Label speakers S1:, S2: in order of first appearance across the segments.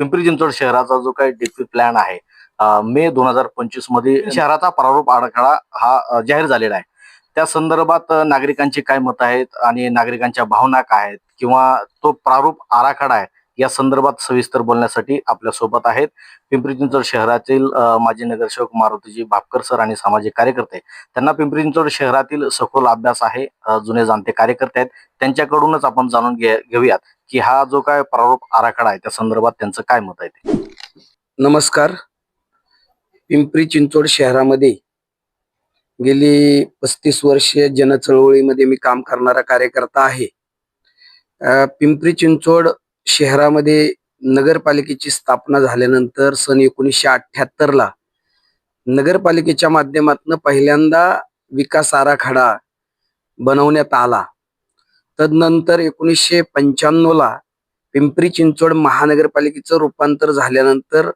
S1: पिंपरी चिंचवड शहराचा जो काही डीपी प्लॅन आहे मे दोन हजार पंचवीसमध्ये शहराचा प्रारूप आराखडा हा जाहीर झालेला आहे. त्या संदर्भात नागरिकांची काय मत आहेत आणि नागरिकांच्या भावना काय आहेत किंवा तो प्रारूप आराखडा आहे या संदर्भात सविस्तर बोलण्यासाठी आपल्यासोबत आहेत. पिंपरी चिंचवड शहरातील माजी नगरसेवक मारुतीजी भापकर सर आणि सामाजिक कार्यकर्ते. त्यांना पिंपरी चिंचवड शहरातील सखोल अभ्यास आहे जुने जाणते कार्यकर्ते आहेत. त्यांच्याकडूनच आपण जाणून घे घेऊयात. की हा जो काय प्रारूप आराखडा आहे त्या संदर्भात त्यांचं काय मत आहे ते?
S2: नमस्कार. पिंपरी चिंचवड शहरामध्ये गेली पस्तीस वर्ष जनचळवळीमध्ये मी काम करणारा कार्यकर्ता आहे. पिंपरी चिंचवड शहरामध्ये नगरपालिकेची स्थापना झाल्यानंतर सन एकोणीसशे अठ्ठ्याहत्तरला नगरपालिकेच्या माध्यमातून पहिल्यांदा विकास आराखडा बनवण्यात आला. तदनंतर एकोणीसशे पंच्याण्णव ला पिंपरी चिंचवड महानगरपालिकेचं रूपांतर झाल्यानंतर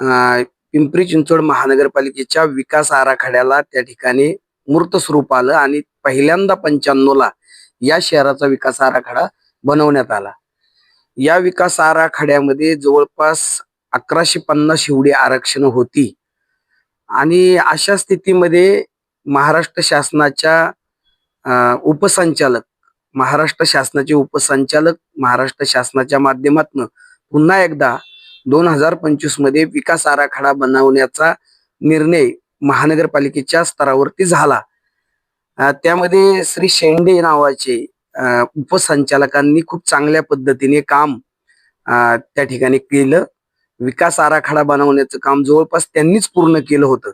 S2: अं, पिंपरी चिंचवड महानगरपालिकेच्या विकास आराखड्याला त्या ठिकाणी मूर्त स्वरूप आलं आणि पहिल्यांदा पंच्याण्णव ला या शहराचा विकास आराखडा बनवण्यात आला. या विकास आराखड्यामध्ये जवळपास अकराशे पन्नास एवढी आरक्षण होती. आणि अशा स्थितीमध्ये महाराष्ट्र शासनाच्या अं, उपसंचालक महाराष्ट्र शासनाचे उपसंचालक महाराष्ट्र शासनाच्या माध्यमातून पुन्हा एकदा दोन हजार पंचवीसमध्ये विकास आराखडा बनवण्याचा निर्णय महानगरपालिकेच्या स्तरावरती झाला. त्यामध्ये श्री शेंडे नावाचे उपसंचालकांनी खूप चांगल्या पद्धतीने काम त्या ठिकाणी केलं. विकास आराखडा बनवण्याचं काम जवळपास त्यांनीच पूर्ण केलं होतं.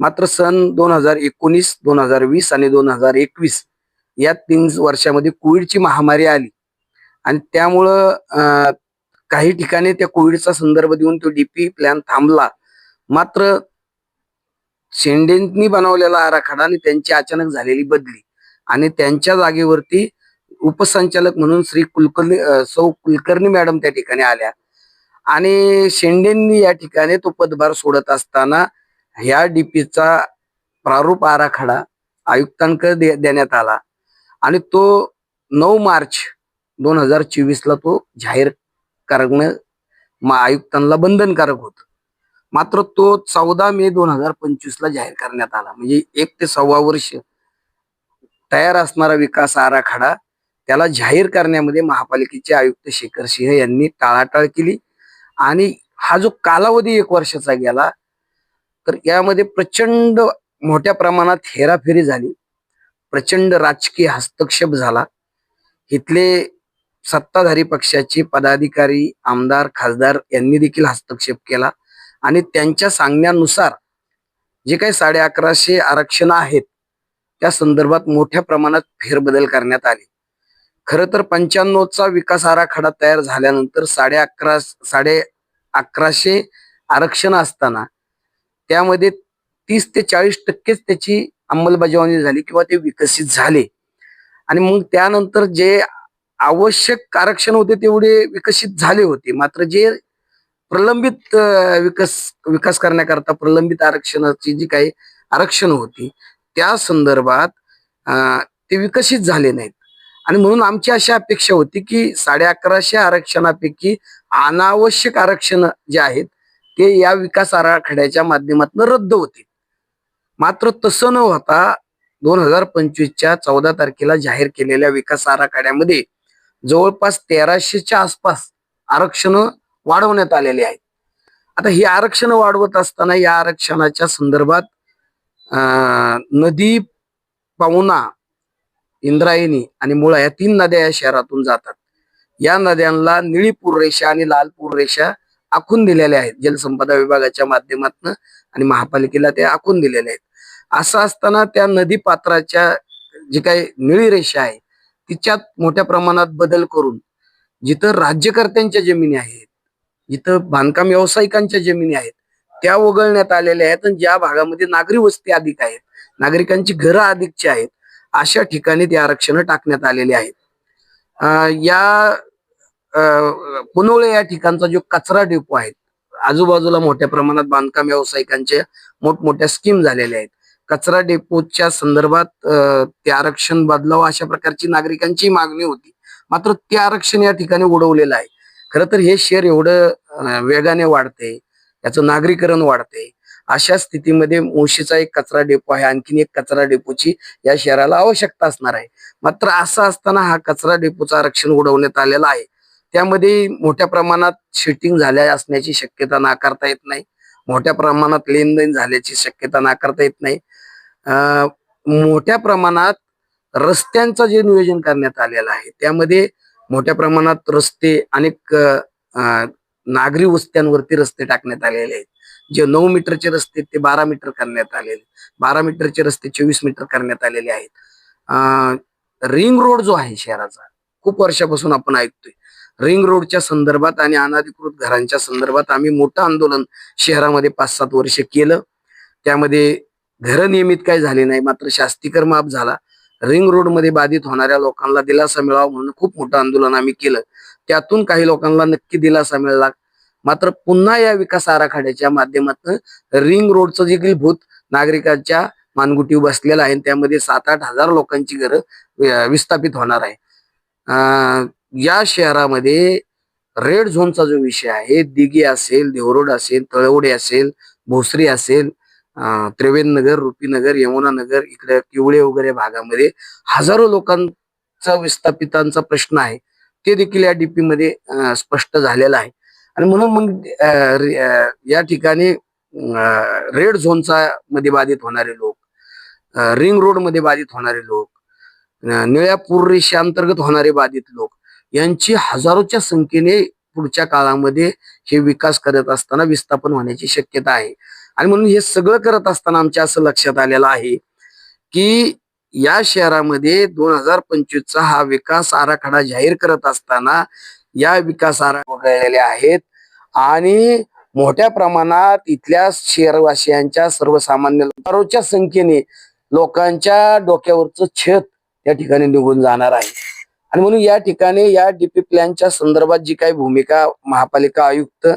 S2: मात्र सन दोन हजार एकोणीस दोन हजार वीस आणि दोन हजार एकवीस या तीन वर्षामध्ये कोविडची महामारी आली. आणि त्यामुळं अं, काही ठिकाणी त्या कोविडचा संदर्भ देऊन तो डीपी प्लॅन थांबला. मात्र शेंडेंनी बनवलेला आराखडा आणि त्यांची अचानक झालेली बदली आणि त्यांच्या जागेवरती उपसंचालक म्हणून श्री कुलकर्णी सौ कुलकर्णी मॅडम त्या ठिकाणी आल्या. आणि शेंडेंनी या ठिकाणी तो पदभार सोडत असताना ह्या डीपीचा प्रारूप आराखडा आयुक्तांकडे दे- देण्यात आला. आणि तो नऊ मार्च दोन हजार चोवीसला तो जाहीर करणं मा- आयुक्तांना बंधनकारक होत. मात्र तो चौदा मे दोन हजार पंचवीसला जाहीर करण्यात आला. म्हणजे एक ते सव्वा वर्ष तयार असणारा विकास आराखडा त्याला जाहीर करण्यामध्ये महापालिकेचे आयुक्त शेखर सिंह यांनी टाळाटाळ केली. आणि हा जो कालावधी एक वर्षाचा गेला तर यामध्ये प्रचंड मोठ्या प्रमाणात हेराफेरी झाली. प्रचंड राजकीय हस्तक्षेप झाला. इथले सत्ताधारी पक्षाचे पदाधिकारी आमदार खासदार यांनी देखील हस्तक्षेप केला. आणि त्यांच्या सांगण्यानुसार जे काही साडे अकराशे आरक्षण आहेत त्या संदर्भात मोठ्या प्रमाणात फेरबदल करण्यात आले. खर तर पंच्याण्णवचा विकास आराखडा तयार झाल्यानंतर साडे अकरा साडे अकराशे आरक्षण असताना त्यामध्ये तीस ते चाळीस टक्केच त्याची अंमलबजावणी झाली किंवा ते विकसित झाले. आणि मग त्यानंतर जे आवश्यक आरक्षण होते तेवढे विकसित झाले होते. मात्र जे प्रलंबित अं, विकास विकास करण्याकरता प्रलंबित आरक्षणाची जी काही आरक्षण होती त्या संदर्भात ते विकसित झाले नाहीत. आणि म्हणून आमची अशी अपेक्षा होती की साडे अकराशे आरक्षणापैकी अनावश्यक आरक्षण जे आहेत ते या विकास आराखड्याच्या माध्यमातून रद्द होतील. मात्र तसं न होता दोन हजार पंचवीसच्या चौदा तारखेला जाहीर केलेल्या विकास आराखड्यामध्ये जवळपास तेराशेच्या आसपास आरक्षण वाढवण्यात आलेले आहेत. आता ही आरक्षण वाढवत असताना या आरक्षणाच्या संदर्भात अं, नदी पाहुणा इंद्रायणी आणि मुळा या तीन नद्या या शहरातून जातात. या नद्यांना निळी पूररेषा आणि लाल पूररेषा आखून दिलेल्या आहेत. जलसंपदा विभागाच्या माध्यमातून आणि महापालिकेला ते आखून दिलेले आहेत. असं असताना त्या नदी पात्राच्या जी काही निळी रेषा आहे तिच्यात मोठ्या प्रमाणात बदल करून जिथं राज्यकर्त्यांच्या जमिनी आहेत जिथं बांधकाम व्यावसायिकांच्या जमिनी आहेत त्या वगळण्यात आलेल्या आहेत आणि ज्या भागामध्ये नागरी वस्ती अधिक आहेत नागरिकांची घरं अधिकची आहेत अशा ठिकाणी ते आरक्षण टाकण्यात आलेले आहेत. अं, या अं, पुनवळे या ठिकाणचा जो कचरा डेपो आहे आजूबाजूला मोठ्या प्रमाणात बांधकाम व्यावसायिकांच्या मोठमोठ्या स्कीम झालेल्या आहेत. कचरा डेपोच्या संदर्भात ते आरक्षण बदलावं अशा प्रकारची नागरिकांची मागणी होती. मात्र ते आरक्षण या ठिकाणी उडवलेलं आहे. खरं तर हे शहर एवढं वेगाने वाढते याचं नागरीकरण वाढते. अशा स्थितीमध्ये मुळशीचा एक कचरा डेपो आहे आणखीन एक कचरा डेपोची या शहराला आवश्यकता असणार आहे. मात्र असं असताना हा कचरा डेपोचं आरक्षण उडवण्यात आलेला आहे. त्यामध्ये मोठ्या प्रमाणात शिटिंग झाल्या असण्याची शक्यता नाकारता येत नाही. मोठ्या प्रमाणात लेनदेन झाल्याची शक्यता नाकारता येत नाही. मोठ्या प्रमाणात रस्त्यांचं जे नियोजन करण्यात आलेलं आहे त्यामध्ये मोठ्या प्रमाणात रस्ते अनेक नागरी वस्त्यांवरती रस्ते टाकण्यात आलेले आहेत. जे नऊ मीटरचे रस्ते आहेत, ते बारा मीटर करण्यात आलेले बारा मीटरचे रस्ते चोवीस मीटर करण्यात आलेले आहेत. रिंग रोड जो आहे शहराचा खूप वर्षापासून आपण ऐकतोय. रिंग रोडच्या संदर्भात आणि अनधिकृत घरांच्या संदर्भात आम्ही मोठं आंदोलन शहरामध्ये पाच सात वर्ष केलं. त्यामध्ये घरं नियमित काही झाले नाही मात्र शास्तीकर माफ झाला. रिंग रोडमध्ये बाधित होणाऱ्या लोकांना दिलासा मिळावा म्हणून खूप मोठं आंदोलन आम्ही केलं. त्यातून काही लोकांना नक्की दिलासा मिळाला. मात्र पुन्हा या विकास आराखड्याच्या माध्यमातून रिंग रोडचं देखील भूत नागरिकांच्या मानगुटी बसलेलं आहे त्यामध्ये सात आठ हजार लोकांची घरं विस्थापित होणार आहे. या शहरामध्ये रेड झोनचा जो विषय आहे दिघी असेल देवरोड असेल तळवडे असेल भोसरी असेल अं, नगर रुपीनगर यमुनानगर इकडे किवळे वगैरे भागामध्ये हजारो लोकांचा विस्थापितांचा प्रश्न आहे. ते देखील या डीपी मध्ये स्पष्ट झालेला आहे. आणि म्हणून मग या ठिकाणी रेड झोनचा मध्ये बाधित होणारे लोक रिंग रोडमध्ये बाधित होणारे लोक निळ्या पूर रेषेअंतर्गत होणारे बाधित लोक यांची हजारोच्या संख्येने पुढच्या काळामध्ये हे विकास करत असताना विस्थापन होण्याची शक्यता आहे. आणि म्हणून हे सगळं करत असताना आमच्या असं लक्षात आलेलं आहे की या शहरामध्ये दोन हजार पंचवीसचा हा विकास आराखडा जाहीर करत असताना या विकास आराखडे आहेत. आणि मोठ्या प्रमाणात इथल्या शहरवासियांच्या सर्वसामान्य हजारोच्या संख्येने लोकांच्या डोक्यावरचं छत या ठिकाणी निघून जाणार आहे. आणि म्हणून या ठिकाणी या डीपी प्लॅनच्या संदर्भात जी काही भूमिका महापालिका आयुक्त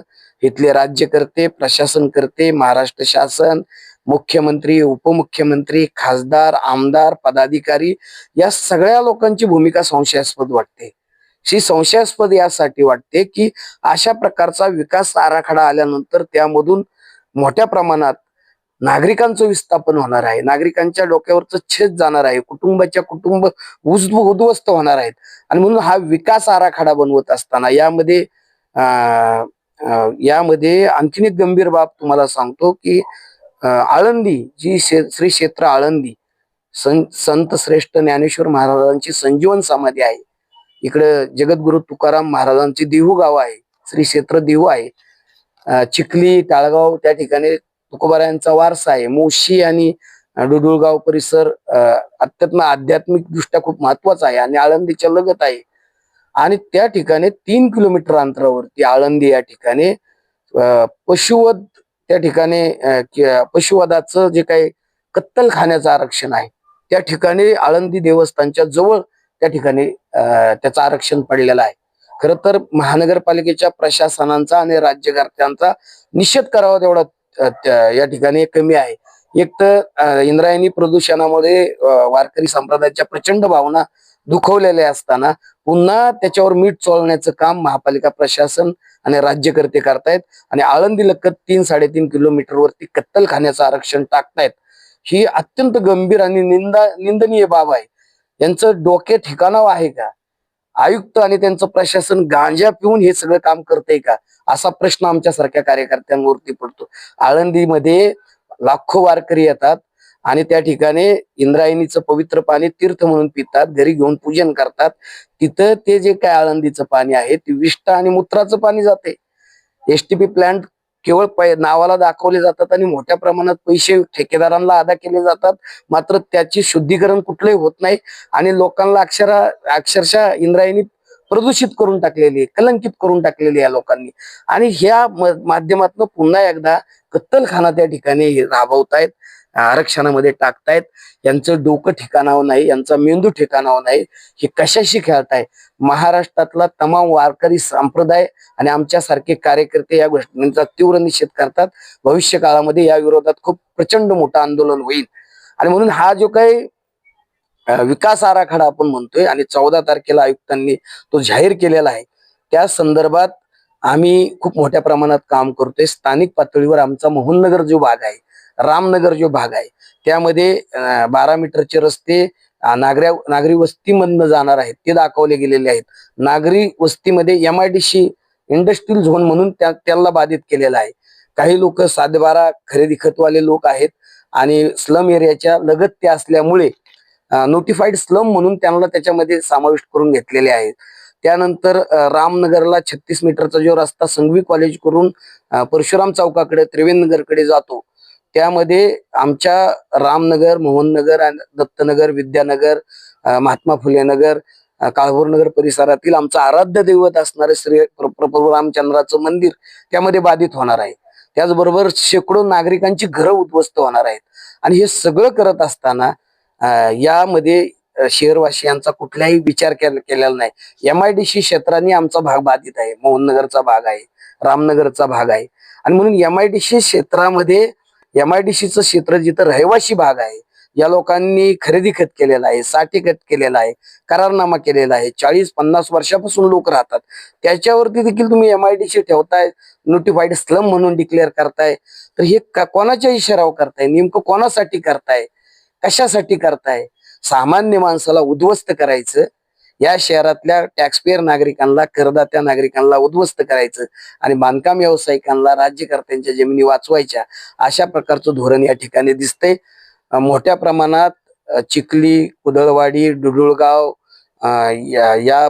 S2: इथले राज्यकर्ते प्रशासन करते महाराष्ट्र शासन मुख्यमंत्री उपमुख्यमंत्री खासदार आमदार पदाधिकारी या सगळ्या लोकांची भूमिका संशयास्पद वाटते. ही संशयास्पद यासाठी वाटते की अशा प्रकारचा विकास आराखडा आल्यानंतर त्यामधून मोठ्या प्रमाणात नागरिकांचं विस्थापन होणार आहे. नागरिकांच्या डोक्यावरचं छेद जाणार आहे. कुटुंबाच्या कुटुंब उज- उद्ध्वस्त होणार आहेत. आणि म्हणून हा विकास आराखडा बनवत असताना यामध्ये यामध्ये आणखीन एक गंभीर बाब तुम्हाला सांगतो की आळंदी जी शे- श्री क्षेत्र आळंदी सं- संत श्रेष्ठ ज्ञानेश्वर महाराजांची संजीवन समाधी आहे. इकडे जगद्गुरु तुकाराम महाराजांची देहू गाव आहे. श्री क्षेत्र देहू आहे. चिखली टाळगाव त्या ठिकाणी तुकोबारायांचा वारसा आहे. मोशी आणि अं, डुडुळगाव परिसर अत्यंत आध्यात्मिक दृष्ट्या खूप महत्त्वाचा आहे आणि आळंदीच्या लगत आहे. आणि त्या ठिकाणी तीन किलोमीटर अंतरावरती आळंदी या ठिकाणी पशुवध त्या ठिकाणी पशुवधाचं जे काही कत्तलखान्याचं आरक्षण आहे त्या ठिकाणी आळंदी देवस्थानच्या जवळ त्या ठिकाणी अं, त्याचं आरक्षण पडलेलं आहे. खर तर महानगरपालिकेच्या प्रशासनांचा आणि राज्यकर्त्यांचा निषेध करावा तेवढा या ठिकाणी कमी आहे. एक तर इंद्रायणी प्रदूषणामुळे वारकरी संप्रदायाच्या प्रचंड भावना दुखवलेल्या असताना पुन्हा त्याच्यावर मीठ चोळण्याचं काम महापालिका प्रशासन आणि राज्यकर्ते करतायत आणि आळंदी लक्कत तीन साडेतीन किलोमीटर वरती कत्तलखान्याचं आरक्षण टाकतायत. ही अत्यंत गंभीर आणि निंदा निंदनीय बाब आहे. यांचं डोके ठिकाणावं आहे का? आयुक्त आणि त्यांचं प्रशासन गांजा पिऊन हे सगळं काम करतंय का? असा प्रश्न आमच्यासारख्या कार्यकर्त्यांवरती पडतो. आळंदीमध्ये लाखो वारकरी येतात आणि त्या ठिकाणी इंद्रायणीचं पवित्र पाणी तीर्थ म्हणून पितात घरी घेऊन पूजन करतात. तिथं ते जे काय आळंदीचं पाणी आहे ते विष्ट आणि मूत्राचं पाणी जाते एसटीपी प्लांट केवळ नावाला दाखवले जातात आणि मोठ्या प्रमाणात पैसे ठेकेदारांना अदा केले जातात. मात्र त्याची शुद्धीकरण कुठलंही होत नाही आणि लोकांना अक्षरा अक्षरशः इंद्रायणी प्रदूषित करून टाकलेली आहे कलंकित करून टाकलेली आहे या लोकांनी. आणि ह्या माध्यमातून पुन्हा एकदा कत्तलखाना त्या ठिकाणी राबवतायत. आरक्षणामध्ये टाकतायत. यांचं डोकं ठिकाणावर नाही यांचा मेंदू ठिकाणावर नाही. हे कशाशी खेळताय? महाराष्ट्रातला तमाम वारकरी संप्रदाय आणि आमच्यासारखे कार्यकर्ते या गोष्टींचा तीव्र निषेध करतात. भविष्य काळामध्ये या विरोधात खूप प्रचंड मोठं आंदोलन होईल. आणि म्हणून हा जो काही विकास आराखडा आपण म्हणतोय आणि चौदा तारखेला आयुक्तांनी तो जाहीर केलेला आहे. त्या संदर्भात आम्ही खूप मोठ्या प्रमाणात काम करतोय. स्थानिक पातळीवर आमचा मोहननगर जो भाग आहे रामनगर जो भाग आहे त्यामध्ये बारा मीटरचे रस्ते नागऱ्या नागरी वस्तीमधनं जाणार आहेत ते दाखवले गेलेले आहेत. नागरी वस्तीमध्ये M I D C industrial zone म्हणून त्या त्यांना बाधित केलेला आहे. काही लोक सातबारा खरेदी खतवाले लोक आहेत आणि स्लम एरियाच्या लगत ते असल्यामुळे नोटिफाईड स्लम म्हणून त्यांना त्याच्यामध्ये समाविष्ट करून घेतलेले आहेत. त्यानंतर रामनगरला छत्तीस मीटरचा जो रस्ता संघवी कॉलेज करून परशुराम चौकाकडे त्रिवेंद्रनगरकडे जातो. त्यामध्ये आमच्या रामनगर मोहननगर आणि दत्तनगर विद्यानगर महात्मा फुले नगर काळभोरनगर परिसरातील आमचं आराध्य दैवत असणारे श्री प्रभू रामचंद्राचं मंदिर त्यामध्ये बाधित होणार आहे. त्याचबरोबर शेकडो नागरिकांची घरं उद्ध्वस्त होणार आहेत. आणि हे सगळं करत असताना यामध्ये शहरवासियांचा कुठलाही विचार केलेला नाही. एम आय डी सी क्षेत्राने आमचा भाग बाधित आहे. मोहननगरचा भाग आहे. रामनगरचा भाग आहे. आणि म्हणून एम आय डी सी क्षेत्रामध्ये एम आय डी सीचं क्षेत्र जिथं रहिवासी भाग आहे या लोकांनी खरेदी खत केलेला आहे साठी खत केलेला आहे करारनामा केलेला आहे. चाळीस पन्नास वर्षापासून लोक राहतात. त्याच्यावरती देखील तुम्ही एम आय डी सी ठेवताय नोटिफाईड स्लम म्हणून डिक्लेअर करताय. तर हे कोणाच्या इशारावर करताय? नेमकं कोणासाठी करताय? कशासाठी करताय? सामान्य माणसाला उद्ध्वस्त करायचं या शहरातल्या टॅक्सपेअर नागरिकांना करदात्या नागरिकांना उद्ध्वस्त करायचं आणि बांधकाम व्यावसायिकांना राज्यकर्त्यांच्या जमिनी वाचवायच्या अशा प्रकारचं धोरण या ठिकाणी दिसतंय. मोठ्या प्रमाणात चिखली कुदळवाडी डुडुळगाव या या,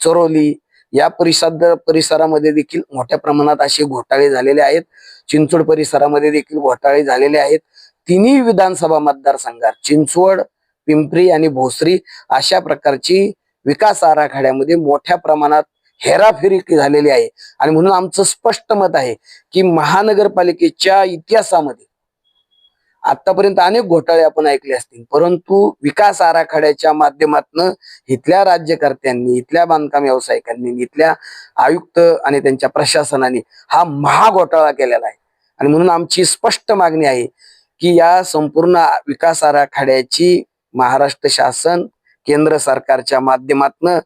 S2: चोरोली या परिसर परिसरामध्ये देखील मोठ्या प्रमाणात असे घोटाळे झालेले आहेत. चिंचवड परिसरामध्ये देखील घोटाळे झालेले आहेत. तिन्ही विधानसभा मतदारसंघात चिंचवड पिंपरी आणि भोसरी अशा प्रकारची विकास आराखड्यामध्ये मोठ्या प्रमाणात हेराफेरी झालेली आहे. आणि म्हणून आमचं स्पष्ट मत आहे की महानगरपालिकेच्या इतिहासामध्ये आतापर्यंत अनेक घोटाळे आपण ऐकले असतील. परंतु विकास आराखड्याच्या माध्यमातून इथल्या राज्यकर्त्यांनी इथल्या बांधकाम व्यावसायिकांनी इथल्या आयुक्त आणि त्यांच्या प्रशासनाने हा महाघोटाळा केलेला आहे. आणि म्हणून आमची स्पष्ट मागणी आहे की या संपूर्ण विकास आराखड्याची महाराष्ट्र शासन केंद्र सरकारच्या माध्यमातनं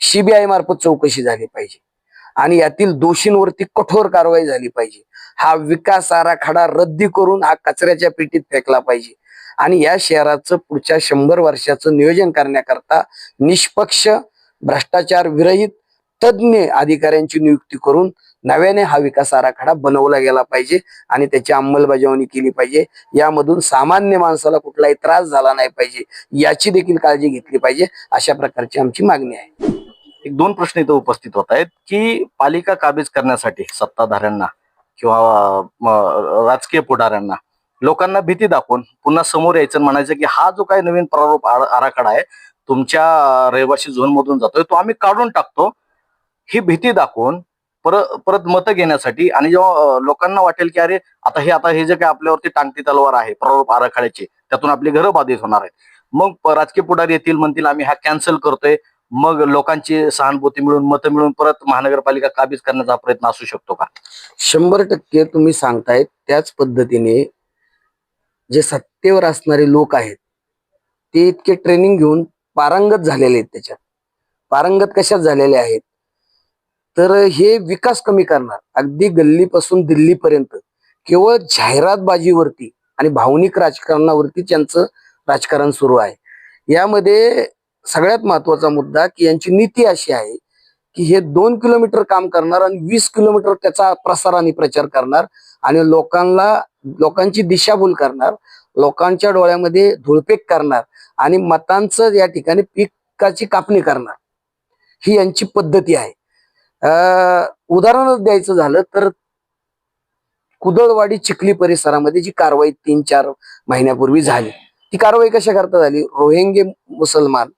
S2: सीबीआय मार्फत चौकशी झाली पाहिजे. आणि यातील दोषींवरती कठोर कारवाई झाली पाहिजे. हा विकास आराखडा रद्दी करून हा कचऱ्याच्या पेटीत फेकला पाहिजे. आणि या शहराचं पुढच्या शंभर वर्षाचं नियोजन करण्याकरता निष्पक्ष भ्रष्टाचार विरहित तज्ज्ञ अधिकाऱ्यांची नियुक्ती करून नव्याने हा विकास आराखडा बनवला गेला पाहिजे आणि त्याची अंमलबजावणी केली पाहिजे. यामधून सामान्य माणसाला कुठलाही त्रास झाला नाही पाहिजे. याची देखील काळजी घेतली पाहिजे. अशा प्रकारची आमची मागणी आहे.
S1: एक दोन प्रश्न इथं उपस्थित होत आहेत की पालिका काबीज करण्यासाठी सत्ताधाऱ्यांना किंवा राजकीय पुढाऱ्यांना लोकांना भीती दाखवून पुन्हा समोर यायचं म्हणायचं की हा जो काही नवीन प्रारूप आराखडा आहे तुमच्या रहिवासी झोन मधून जातोय तो आम्ही काढून टाकतो. ही भीती दाखवून परत परत मतं घेण्यासाठी आणि जेव्हा लोकांना वाटेल की अरे आता हे आता हे जे काही आपल्यावरती टांगती तलवार आहे प्रारूप आराखड्याचे त्यातून आपली घरं बाधित होणार आहेत. मग राजकीय पुढारी येतील म्हणतील आम्ही हा कॅन्सल करतोय. मग लोकांची सहानुभूती मिळून मतं मिळून परत महानगरपालिका काबीज करण्याचा प्रयत्न असू शकतो का?
S2: शंभर टक्के तुम्ही सांगताय त्याच पद्धतीने जे सत्तेवर असणारे लोक आहेत ते इतके ट्रेनिंग घेऊन पारंगत झालेले आहेत त्याच्यात. पारंगत कशात झालेले आहेत? तर हे विकास कमी करणार. अगदी गल्लीपासून दिल्लीपर्यंत. केवळ जाहिरातबाजीवरती आणि भावनिक राजकारणावरती त्यांचं राजकारण सुरू आहे. यामध्ये सगळ्यात महत्त्वाचा मुद्दा की यांची नीती अशी आहे की हे दोन किलोमीटर काम करणार आणि वीस किलोमीटर त्याचा प्रसार आणि प्रचार करणार आणि लोकांना लोकांची दिशाभूल करणार लोकांच्या डोळ्यामध्ये धुळपेक करणार आणि मतांचं या ठिकाणी पिकाची कापणी करणार. ही यांची पद्धती आहे. उदाहरण द्यायचं झालं तर कुदळवाडी चिखली परिसरामध्ये जी कारवाई तीन चार महिन्यापूर्वी झाली ती कारवाई कशा करता झाली? रोहिंगे मुसलमान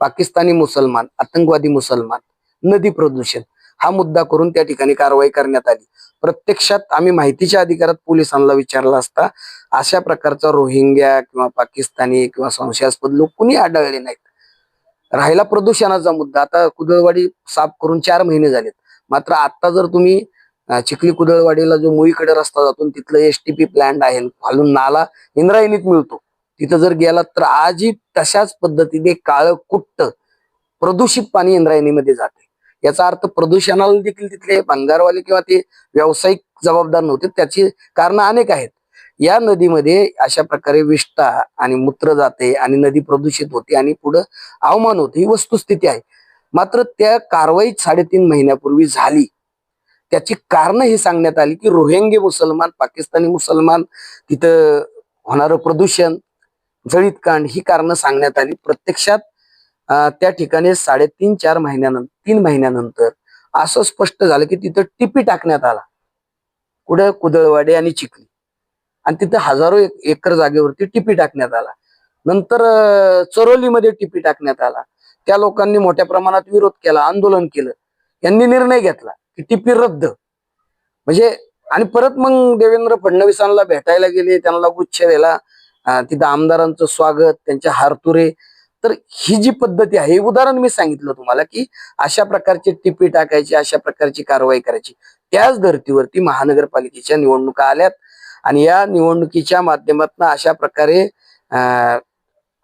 S2: पाकिस्तानी मुसलमान आतंकवादी मुसलमान नदी प्रदूषण हा मुद्दा करून त्या ठिकाणी कारवाई करण्यात आली. प्रत्यक्षात आम्ही माहितीच्या अधिकारात पोलिसांना विचारला असता अशा प्रकारचा रोहिंग्या किंवा पाकिस्तानी किंवा संशयास्पद लोक कुणी आढळले नाहीत? राहिला प्रदूषणाचा मुद्दा. आता कुदळवाडी साफ करून चार महिने झालेत. मात्र आता जर तुम्ही चिखली कुदळवाडीला जो मुळीकडे रस्ता जातो तिथलं एस टी पी प्लॅन्ट आहे खालून नाला इंद्रायणीत मिळतो. तिथं जर गेलात तर आजही तशाच पद्धतीने काळं कुट्ट प्रदूषित पाणी इंद्रायणीमध्ये जाते याचा अर्थ प्रदूषणाला देखील तिथले भंगारवाले किंवा ते व्यावसायिक जबाबदार नव्हते त्याची कारण अनेक आहेत. या नदीमध्ये अशा प्रकारे विष्ठा आणि मूत्र जाते आणि नदी प्रदूषित होते आणि पुढं अवमान होते. ही वस्तुस्थिती आहे. मात्र त्या कारवाई साडेतीन महिन्यापूर्वी झाली. त्याची कारण ही सांगण्यात आली की रोहिंगे मुसलमान पाकिस्तानी मुसलमान तिथं होणारं प्रदूषण जळीत कांड ही कारण सांगण्यात आली. प्रत्यक्षात त्या ठिकाणी साडेतीन चार महिन्यानंतर तीन महिन्यानंतर असं स्पष्ट झालं की तिथं टिपी टाकण्यात आला. कुठं? कुदळवाडे आणि चिखली. आणि तिथं हजारो एक- एकर जागेवरती टिपी टाकण्यात आला. नंतर चरोलीमध्ये टिपी टाकण्यात आला. त्या लोकांनी मोठ्या प्रमाणात विरोध केला आंदोलन केलं. यांनी निर्णय घेतला की टिपी रद्द. म्हणजे आणि परत मग देवेंद्र फडणवीसांना भेटायला गेले त्यांना गुच्छ दिला. तिथं आमदारांचं स्वागत त्यांच्या हारतुरे. तर ही जी पद्धती आहे हे उदाहरण मी सांगितलं तुम्हाला की अशा प्रकारची टिपी टाकायची अशा प्रकारची कारवाई करायची. त्याच धर्तीवरती महानगरपालिकेच्या निवडणुका आल्यात. आणि या निवडणुकीच्या माध्यमातून अशा प्रकारे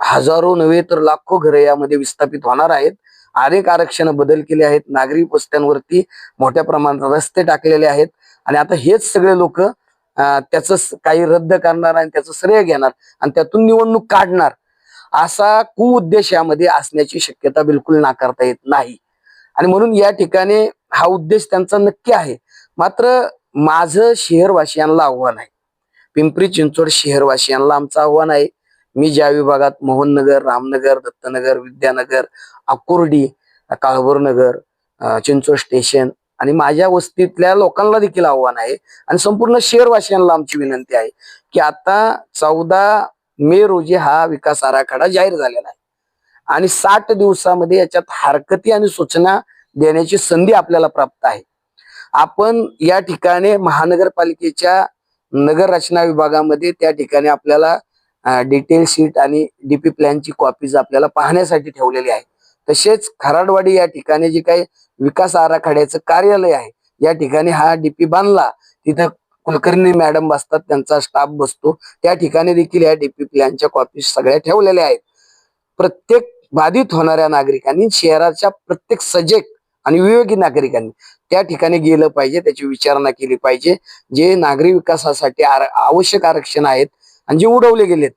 S2: हजारो नव्हे तर लाखो घरे यामध्ये विस्थापित होणार आहेत. अनेक आरक्षण बदल केले आहेत. नागरी वस्त्यांवरती मोठ्या प्रमाणात रस्ते टाकलेले आहेत. आणि आता हेच सगळे लोक त्याचं काही रद्द करणार आणि त्याचं श्रेय घेणार आणि त्यातून निवडणूक काढणार असा कुउद्देश यामध्ये असण्याची शक्यता बिलकुल नाकारता येत नाही. आणि म्हणून या ठिकाणी हा उद्देश त्यांचा नक्की आहे. मात्र माझं शहरवासियांना आव्हान आहे. पिंपरी चिंचवड शहरवासियांना आमचं आव्हान आहे. मी ज्या विभागात मोहननगर रामनगर दत्तनगर विद्यानगर आकुर्डी काळभोरनगर चिंचवड स्टेशन आणि माझ्या वस्तीतल्या लोकांना देखील आव्हान आहे. आणि संपूर्ण शहरवासियांना आमची विनंती आहे की आता चौदा मे रोजी हा विकास आराखडा जाहीर झालेला आहे. आणि साठ दिवसामध्ये याच्यात हरकती आणि सूचना देण्याची संधी आपल्याला प्राप्त आहे. आपण या ठिकाणी महानगरपालिकेच्या नगर रचना विभागामध्ये त्या ठिकाणी आपल्याला डिटेल शीट आणि डीपी प्लॅनची कॉपीज आपल्याला पाहण्यासाठी ठेवलेली आहे. तसेच खराडवाडी या ठिकाणी जे काही विकास आराखड्याचं कार्यालय आहे या ठिकाणी हा डीपी बांधला. तिथं कुलकर्णी मॅडम बसतात त्यांचा स्टाफ बसतो. त्या ठिकाणी देखील या डीपी प्लॅनच्या कॉपीज सगळ्या ठेवलेल्या आहेत. प्रत्येक बाधित होणाऱ्या नागरिकांनी शहराच्या प्रत्येक सजग आणि विवेकी नागरिकांनी त्या ठिकाणी गेलं पाहिजे त्याची विचारणा केली पाहिजे. जे नागरी विकासासाठी आर- आवश्यक आरक्षण आहेत आणि जे उडवले गेलेत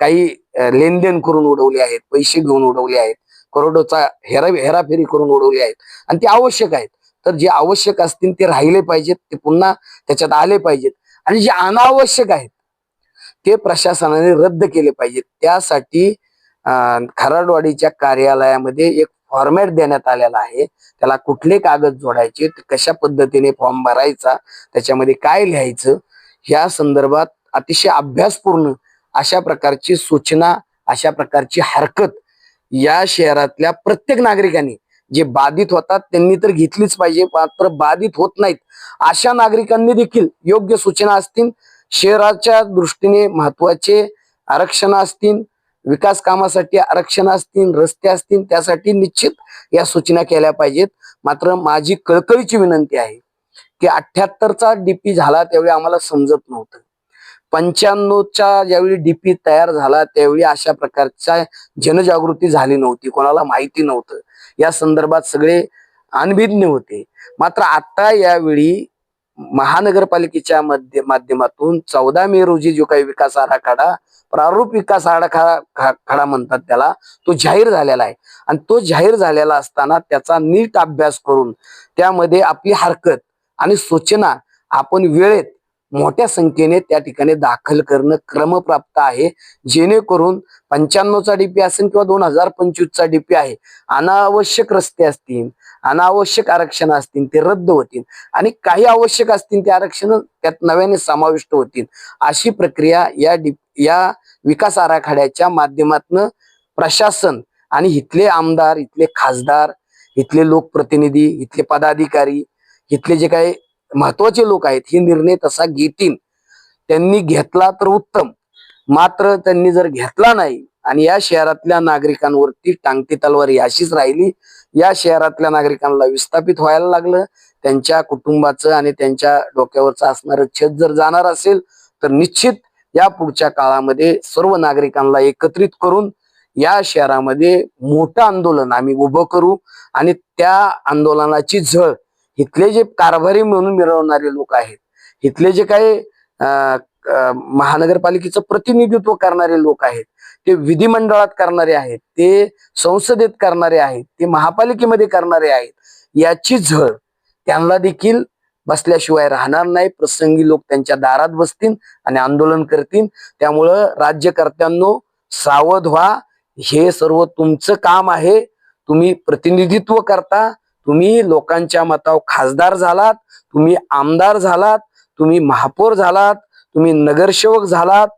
S2: काही लेनदेन करून उडवले आहेत पैसे घेऊन उडवले आहेत करोडोचा हेरा हेराफेरी करून उडवले आहेत आणि ते आवश्यक आहेत. तर जे आवश्यक असतील ते राहिले पाहिजेत ते पुन्हा त्याच्यात आले पाहिजेत. आणि जे अनावश्यक आहेत ते प्रशासनाने रद्द केले पाहिजेत. त्यासाठी खराडवाडीच्या कार्यालयामध्ये एक फॉर्मॅट देण्यात आलेला आहे. त्याला कुठले कागद जोडायचे कशा पद्धतीने फॉर्म भरायचा त्याच्यामध्ये काय लिहायचं या संदर्भात अतिशय अभ्यासपूर्ण अशा प्रकारची सूचना अशा प्रकारची हरकत या शहरातल्या प्रत्येक नागरिकांनी जे बाधित होतात त्यांनी तर घेतलीच पाहिजे मात्र बाधित होत नाहीत. अशा नागरिकांनी देखील योग्य सूचना असतील शहराच्या दृष्टीने महत्त्वाचे आरक्षण असतील विकास कामासाठी आरक्षण असतील रस्ते असतील त्यासाठी निश्चित या सूचना केल्या पाहिजेत. मात्र माझी कळकळीची विनंती आहे की अठ्याहत्तरचा डीपी झाला त्यावेळी आम्हाला समजत नव्हतं. पंच्याण्णवच्या ज्यावेळी डीपी तयार झाला त्यावेळी अशा प्रकारच्या जनजागृती झाली नव्हती कोणाला माहिती नव्हतं. या संदर्भात सगळे अनभिज्ञ होते. मात्र आता यावेळी महानगरपालिकेच्या मध्य माध्यमातून चौदा मे रोजी जो काही विकास आराखडा प्रारूप विकास आराखडा खडा म्हणतात त्याला तो जाहीर झालेला आहे. आणि तो जाहीर झालेला असताना त्याचा नीट अभ्यास करून त्यामध्ये आपली हरकत आणि सूचना आपण वेळेत मोठ्या संख्येने त्या ठिकाणी दाखल करणं क्रमप्राप्त आहे. जेणेकरून पंच्याण्णवचा डीपी असेल किंवा दोन हजार पंचवीसचा डीपी आहे अनावश्यक रस्ते असतील अनावश्यक आरक्षण असतील ते रद्द होतील. आणि काही आवश्यक असतील ते आरक्षण त्यात नव्याने समाविष्ट होतील. अशी प्रक्रिया या डी या विकास आराखड्याच्या माध्यमातून प्रशासन आणि इथले आमदार इथले खासदार इथले लोकप्रतिनिधी इथले पदाधिकारी इथले जे काही महत्त्वाचे लोक आहेत हे निर्णय तसा घेतील. त्यांनी घेतला तर उत्तम. मात्र त्यांनी जर घेतला नाही आणि या शहरातल्या नागरिकांवरती टांगती तलवारी अशीच राहिली या शहरातल्या नागरिकांना विस्थापित व्हायला लागलं. त्यांच्या कुटुंबाचं आणि त्यांच्या डोक्यावरचं असणारं छत जर जाणार असेल तर निश्चित या पुढच्या काळामध्ये सर्व नागरिकांना एकत्रित करून या शहरामध्ये मोठं आंदोलन आम्ही उभं करू आणि त्या आंदोलनाची झळ इथले जे कारभारी म्हणून मिळवणारे लोक आहेत इथले जे काही महानगरपालिकेचं प्रतिनिधित्व करणारे लोक आहेत ते विधिमंडळात करणारे आहेत ते संसदेत करणारे आहेत ते महापालिकेमध्ये करणारे आहेत याची झळ त्यांना देखील बसल्याशिवाय राहणार नाही. प्रसंगी लोक त्यांच्या दारात बसतील आणि आंदोलन करतील. त्यामुळं राज्यकर्त्यांनो सावध व्हा. हे सर्व तुमचं काम आहे. तुम्ही प्रतिनिधित्व करता. तुम्ही लोकांच्या मतावर खासदार झालात. तुम्ही आमदार झालात. तुम्ही महापौर झालात. तुम्ही नगरसेवक झालात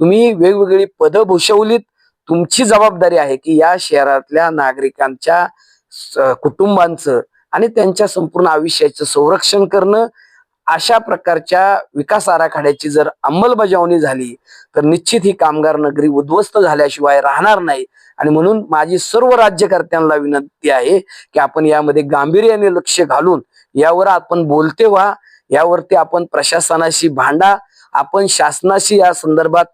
S2: तुम्ही वेगवेगळी पदं भूषवलीत तुमची जबाबदारी आहे की या शहरातल्या नागरिकांच्या कुटुंबांचं आणि त्यांच्या संपूर्ण आयुष्याचं संरक्षण करणं अशा प्रकारच्या विकास आराखड्याची जर अंमलबजावणी झाली तर निश्चित ही कामगार नगरी उद्ध्वस्त झाल्याशिवाय राहणार नाही. आणि म्हणून माझी सर्व राज्यकर्त्यांना विनंती आहे की आपण यामध्ये गांभीर्याने लक्ष घालून यावर आपण बोलते व्हा यावरती आपण प्रशासनाशी भांडा आपण शासनाशी या संदर्भात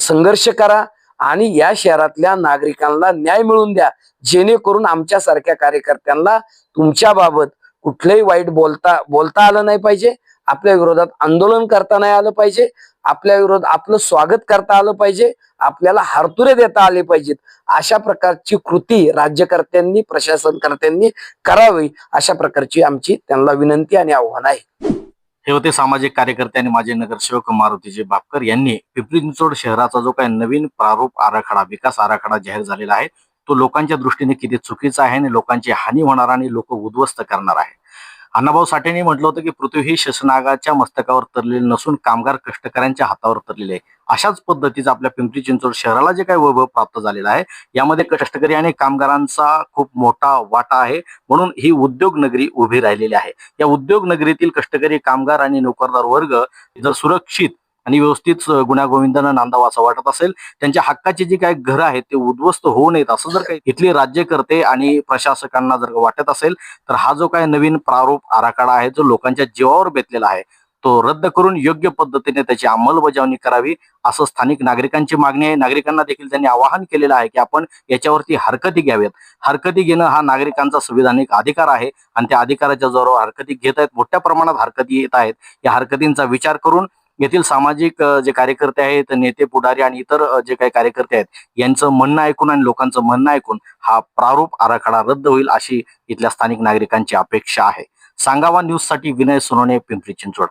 S2: संघर्ष करा आणि या शहरातल्या नागरिकांना न्याय मिळवून द्या. जेणेकरून आमच्यासारख्या कार्यकर्त्यांना तुमच्या बाबत कुठलंही वाईट बोलता बोलता आलं नाही पाहिजे. आपल्या विरोधात आंदोलन करता नाही आलं पाहिजे. आपल्या विरोधात आपलं स्वागत करता आलं पाहिजे. आपल्याला हारतुरे देता आले पाहिजेत. अशा प्रकारची कृती राज्यकर्त्यांनी प्रशासनकर्त्यांनी करावी. अशा प्रकारची आमची त्यांना विनंती आणि आव्हान आहे.
S1: हे होते सामाजिक कार्यकर्ते आणि माजी नगरसेवक मारुतीजी बापकर यांनी पिंपरी चिंचवड शहराचा जो काही नवीन प्रारूप आराखडा विकास आराखडा जाहीर झालेला आहे तो लोकांच्या दृष्टीने किती चुकीचा आहे आणि लोकांची हानी होणार आणि लोक उद्ध्वस्त करणार आहे. अण्णाभाऊ साठेंनी म्हटलं होतं की पृथ्वी ही शसनागाच्या मस्तकावर तरलेली नसून कामगार कष्टकऱ्यांच्या हातावर तरलेली आहे. अशाच पद्धतीचं आपल्या पिंपरी चिंचवड शहराला जे काही वैभव प्राप्त झालेला आहे यामध्ये कष्टकरी आणि कामगारांचा खूप मोठा वाटा आहे. म्हणून ही उद्योग नगरी उभी राहिलेली आहे. या उद्योग नगरीतील कष्टकरी कामगार आणि नोकरदार वर्ग जर सुरक्षित आणि व्यवस्थित गुण्यागोविंदानं नांदावा असं वाटत असेल. त्यांच्या हक्काची जी काही घरं आहेत ते उद्ध्वस्त होऊ नयेत असं जर काही इथले राज्यकर्ते आणि प्रशासकांना जर वाटत असेल तर हा जो काही नवीन प्रारूप आराखडा आहे जो लोकांच्या जीवावर बेतलेला आहे तो रद्द करून योग्य पद्धतीने त्याची अंमलबजावणी करावी असं स्थानिक नागरिकांची मागणी आहे. नागरिकांना देखील त्यांनी आवाहन केलेलं आहे की आपण याच्यावरती हरकती घ्याव्यात हरकती घेणं हा नागरिकांचा संविधानिक अधिकार आहे आणि त्या अधिकाराच्या जोरावर हरकती घेत आहेत. मोठ्या प्रमाणात हरकती येत आहेत. या हरकतींचा विचार करून येथील सामाजिक जे कार्यकर्ते आहेत नेते पुढारी आणि इतर जे काही कार्यकर्ते आहेत यांचं म्हणणं ऐकून आणि लोकांचं म्हणणं ऐकून हा प्रारूप आराखडा रद्द होईल अशी इथल्या स्थानिक नागरिकांची अपेक्षा आहे. सांगावा न्यूजसाठी विनय सोनवणे पिंपरी चिंचवड.